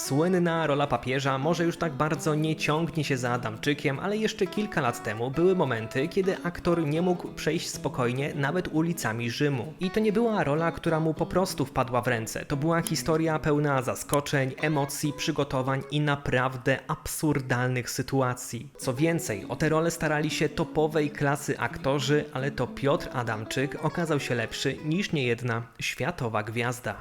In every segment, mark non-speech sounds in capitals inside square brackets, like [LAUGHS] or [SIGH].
Słynna rola papieża może już tak bardzo nie ciągnie się za Adamczykiem, ale jeszcze kilka lat temu były momenty, kiedy aktor nie mógł przejść spokojnie nawet ulicami Rzymu. I to nie była rola, która mu po prostu wpadła w ręce. To była historia pełna zaskoczeń, emocji, przygotowań i naprawdę absurdalnych sytuacji. Co więcej, o tę rolę starali się topowej klasy aktorzy, ale to Piotr Adamczyk okazał się lepszy niż niejedna światowa gwiazda.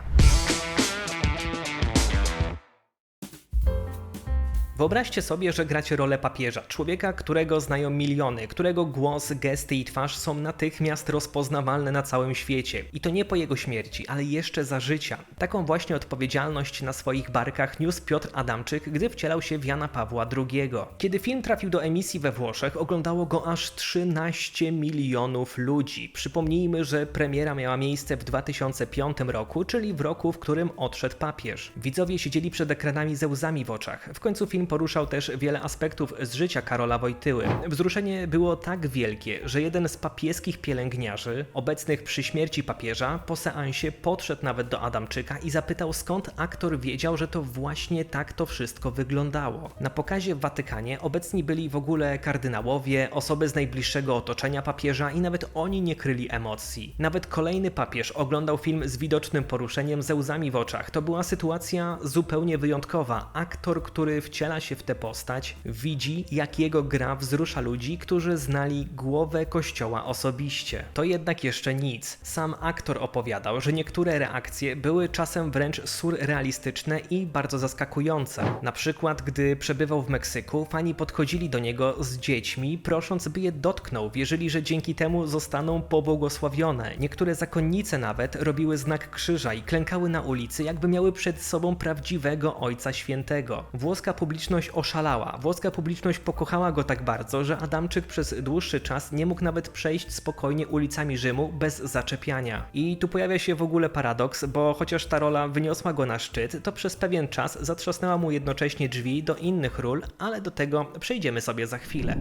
Wyobraźcie sobie, że gracie rolę papieża, człowieka, którego znają miliony, którego głos, gesty i twarz są natychmiast rozpoznawalne na całym świecie. I to nie po jego śmierci, ale jeszcze za życia. Taką właśnie odpowiedzialność na swoich barkach niósł Piotr Adamczyk, gdy wcielał się w Jana Pawła II. Kiedy film trafił do emisji we Włoszech, oglądało go aż 13 milionów ludzi. Przypomnijmy, że premiera miała miejsce w 2005 roku, czyli w roku, w którym odszedł papież. Widzowie siedzieli przed ekranami ze łzami w oczach. W końcu film poruszał też wiele aspektów z życia Karola Wojtyły. Wzruszenie było tak wielkie, że jeden z papieskich pielęgniarzy, obecnych przy śmierci papieża, po seansie podszedł nawet do Adamczyka i zapytał skąd aktor wiedział, że to właśnie tak to wszystko wyglądało. Na pokazie w Watykanie obecni byli w ogóle kardynałowie, osoby z najbliższego otoczenia papieża i nawet oni nie kryli emocji. Nawet kolejny papież oglądał film z widocznym poruszeniem ze łzami w oczach. To była sytuacja zupełnie wyjątkowa. Aktor, który wciela się w tę postać, widzi jak jego gra wzrusza ludzi, którzy znali głowę kościoła osobiście. To jednak jeszcze nic. Sam aktor opowiadał, że niektóre reakcje były czasem wręcz surrealistyczne i bardzo zaskakujące. Na przykład, gdy przebywał w Meksyku, fani podchodzili do niego z dziećmi, prosząc, by je dotknął, wierzyli, że dzięki temu zostaną pobłogosławione. Niektóre zakonnice nawet robiły znak krzyża i klękały na ulicy, jakby miały przed sobą prawdziwego Ojca Świętego. Włoska publiczność oszalała. Włoska publiczność pokochała go tak bardzo, że Adamczyk przez dłuższy czas nie mógł nawet przejść spokojnie ulicami Rzymu bez zaczepiania. I tu pojawia się w ogóle paradoks, bo chociaż ta rola wyniosła go na szczyt, to przez pewien czas zatrzasnęła mu jednocześnie drzwi do innych ról, ale do tego przejdziemy sobie za chwilę.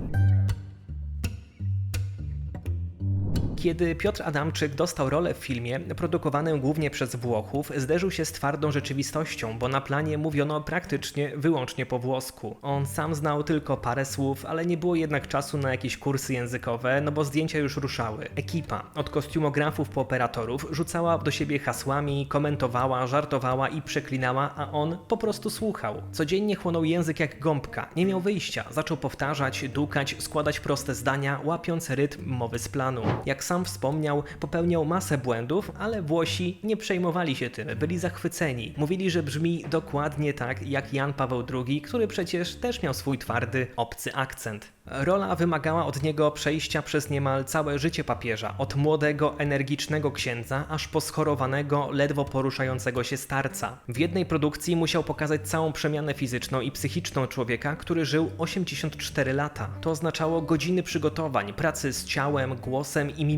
Kiedy Piotr Adamczyk dostał rolę w filmie, produkowanym głównie przez Włochów, zderzył się z twardą rzeczywistością, bo na planie mówiono praktycznie wyłącznie po włosku. On sam znał tylko parę słów, ale nie było jednak czasu na jakieś kursy językowe, no bo zdjęcia już ruszały. Ekipa, od kostiumografów po operatorów, rzucała do siebie hasłami, komentowała, żartowała i przeklinała, a on po prostu słuchał. Codziennie chłonął język jak gąbka, nie miał wyjścia, zaczął powtarzać, dukać, składać proste zdania, łapiąc rytm mowy z planu. Jak sam wspomniał, popełniał masę błędów, ale Włosi nie przejmowali się tym, byli zachwyceni. Mówili, że brzmi dokładnie tak jak Jan Paweł II, który przecież też miał swój twardy, obcy akcent. Rola wymagała od niego przejścia przez niemal całe życie papieża, od młodego, energicznego księdza, aż po schorowanego, ledwo poruszającego się starca. W jednej produkcji musiał pokazać całą przemianę fizyczną i psychiczną człowieka, który żył 84 lata. To oznaczało godziny przygotowań, pracy z ciałem, głosem i mimiką.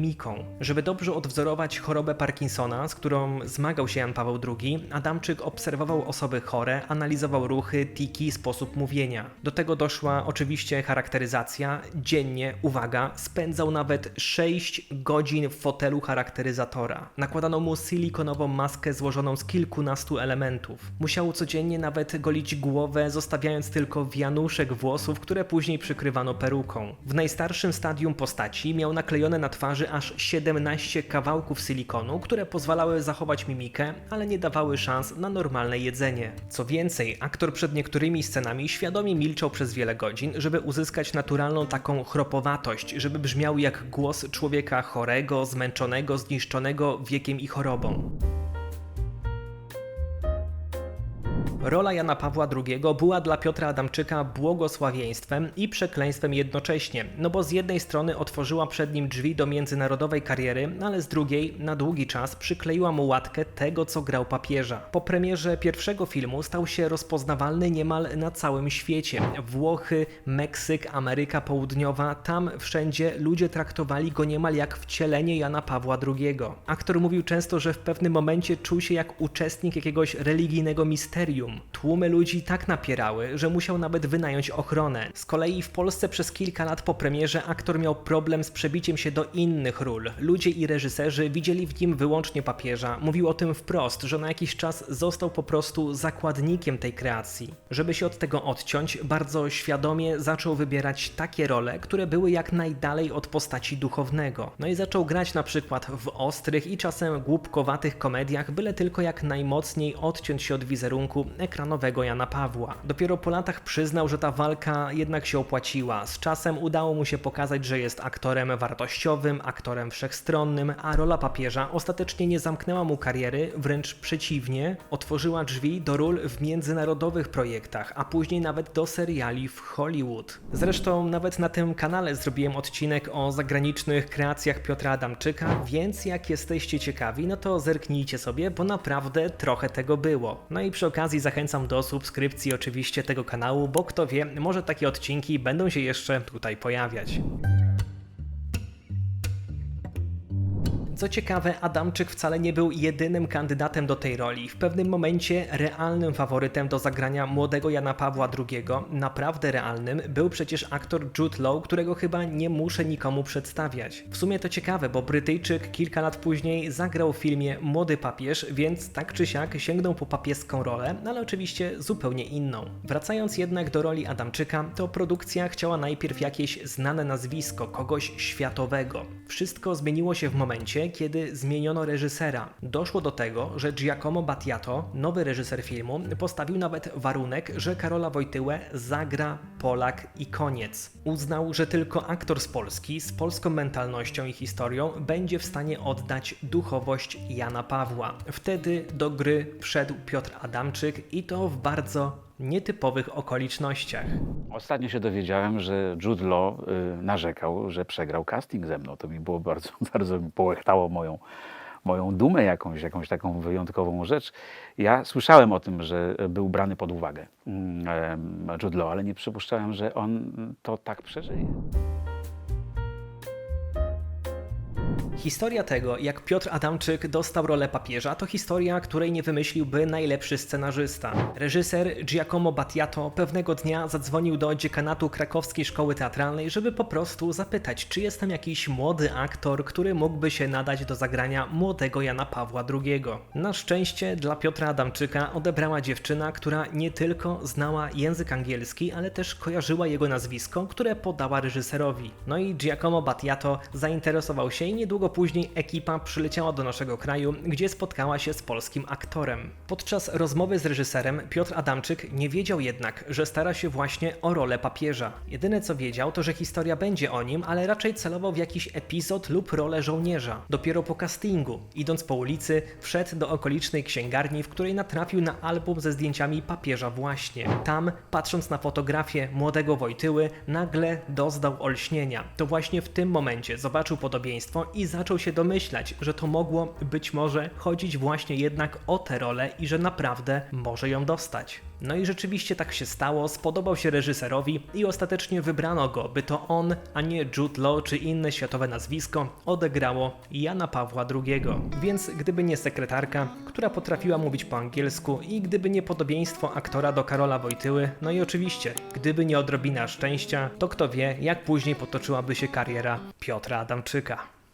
Żeby dobrze odwzorować chorobę Parkinsona, z którą zmagał się Jan Paweł II, Adamczyk obserwował osoby chore, analizował ruchy, tiki, sposób mówienia. Do tego doszła oczywiście charakteryzacja. Dziennie, uwaga, spędzał nawet 6 godzin w fotelu charakteryzatora. Nakładano mu silikonową maskę złożoną z kilkunastu elementów. Musiał codziennie nawet golić głowę, zostawiając tylko wianuszek włosów, które później przykrywano peruką. W najstarszym stadium postaci miał naklejone na twarzy aż 17 kawałków silikonu, które pozwalały zachować mimikę, ale nie dawały szans na normalne jedzenie. Co więcej, aktor przed niektórymi scenami świadomie milczał przez wiele godzin, żeby uzyskać naturalną taką chropowatość, żeby brzmiał jak głos człowieka chorego, zmęczonego, zniszczonego wiekiem i chorobą. Rola Jana Pawła II była dla Piotra Adamczyka błogosławieństwem i przekleństwem jednocześnie, no bo z jednej strony otworzyła przed nim drzwi do międzynarodowej kariery, ale z drugiej na długi czas przykleiła mu łatkę tego, co grał papieża. Po premierze pierwszego filmu stał się rozpoznawalny niemal na całym świecie. Włochy, Meksyk, Ameryka Południowa, tam wszędzie ludzie traktowali go niemal jak wcielenie Jana Pawła II. Aktor mówił często, że w pewnym momencie czuł się jak uczestnik jakiegoś religijnego misterium, Tłumy ludzi tak napierały, że musiał nawet wynająć ochronę. Z kolei w Polsce przez kilka lat po premierze aktor miał problem z przebiciem się do innych ról. Ludzie i reżyserzy widzieli w nim wyłącznie papieża. Mówił o tym wprost, że na jakiś czas został po prostu zakładnikiem tej kreacji. Żeby się od tego odciąć, bardzo świadomie zaczął wybierać takie role, które były jak najdalej od postaci duchownego. No i zaczął grać na przykład w ostrych i czasem głupkowatych komediach, byle tylko jak najmocniej odciąć się od wizerunku ekranowego Jana Pawła. Dopiero po latach przyznał, że ta walka jednak się opłaciła. Z czasem udało mu się pokazać, że jest aktorem wartościowym, aktorem wszechstronnym, a rola papieża ostatecznie nie zamknęła mu kariery, wręcz przeciwnie, otworzyła drzwi do ról w międzynarodowych projektach, a później nawet do seriali w Hollywood. Zresztą nawet na tym kanale zrobiłem odcinek o zagranicznych kreacjach Piotra Adamczyka, więc jak jesteście ciekawi, no to zerknijcie sobie, bo naprawdę trochę tego było. No i przy okazji zachęcam do subskrypcji oczywiście tego kanału, bo kto wie, może takie odcinki będą się jeszcze tutaj pojawiać. Co ciekawe, Adamczyk wcale nie był jedynym kandydatem do tej roli. W pewnym momencie realnym faworytem do zagrania młodego Jana Pawła II, naprawdę realnym, był przecież aktor Jude Law, którego chyba nie muszę nikomu przedstawiać. W sumie to ciekawe, bo Brytyjczyk kilka lat później zagrał w filmie Młody Papież, więc tak czy siak sięgnął po papieską rolę, ale oczywiście zupełnie inną. Wracając jednak do roli Adamczyka, to produkcja chciała najpierw jakieś znane nazwisko, kogoś światowego. Wszystko zmieniło się w momencie, kiedy zmieniono reżysera. Doszło do tego, że Giacomo Battiato, nowy reżyser filmu, postawił nawet warunek, że Karola Wojtyłę zagra Polak i koniec. Uznał, że tylko aktor z Polski, z polską mentalnością i historią, będzie w stanie oddać duchowość Jana Pawła. Wtedy do gry wszedł Piotr Adamczyk i to w bardzo nietypowych okolicznościach. Ostatnio się dowiedziałem, że Jude Law y, narzekał, że przegrał casting ze mną. To mi było bardzo, [LAUGHS] bardzo połechtało moją, moją dumę jakąś, jakąś taką wyjątkową rzecz. Ja słyszałem o tym, że był brany pod uwagę mm, Jude Law, ale nie przypuszczałem, że on to tak przeżyje. Historia tego, jak Piotr Adamczyk dostał rolę papieża, to historia, której nie wymyśliłby najlepszy scenarzysta. Reżyser Giacomo Battiato pewnego dnia zadzwonił do dziekanatu krakowskiej szkoły teatralnej, żeby po prostu zapytać, czy jest tam jakiś młody aktor, który mógłby się nadać do zagrania młodego Jana Pawła II. Na szczęście dla Piotra Adamczyka odebrała dziewczyna, która nie tylko znała język angielski, ale też kojarzyła jego nazwisko, które podała reżyserowi. No i Giacomo Battiato zainteresował się i niedługo później ekipa przyleciała do naszego kraju, gdzie spotkała się z polskim aktorem. Podczas rozmowy z reżyserem Piotr Adamczyk nie wiedział jednak, że stara się właśnie o rolę papieża. Jedyne co wiedział, to że historia będzie o nim, ale raczej celował w jakiś epizod lub rolę żołnierza. Dopiero po castingu, idąc po ulicy, wszedł do okolicznej księgarni, w której natrafił na album ze zdjęciami papieża właśnie. Tam, patrząc na fotografię młodego Wojtyły, nagle doznał olśnienia. To właśnie w tym momencie zobaczył podobieństwo i zaczął się domyślać, że to mogło być może chodzić właśnie jednak o tę rolę i że naprawdę może ją dostać. No i rzeczywiście tak się stało, spodobał się reżyserowi i ostatecznie wybrano go, by to on, a nie Jude Law czy inne światowe nazwisko odegrało Jana Pawła II. Więc gdyby nie sekretarka, która potrafiła mówić po angielsku i gdyby nie podobieństwo aktora do Karola Wojtyły, no i oczywiście, gdyby nie odrobina szczęścia, to kto wie, jak później potoczyłaby się kariera Piotra Adamczyka.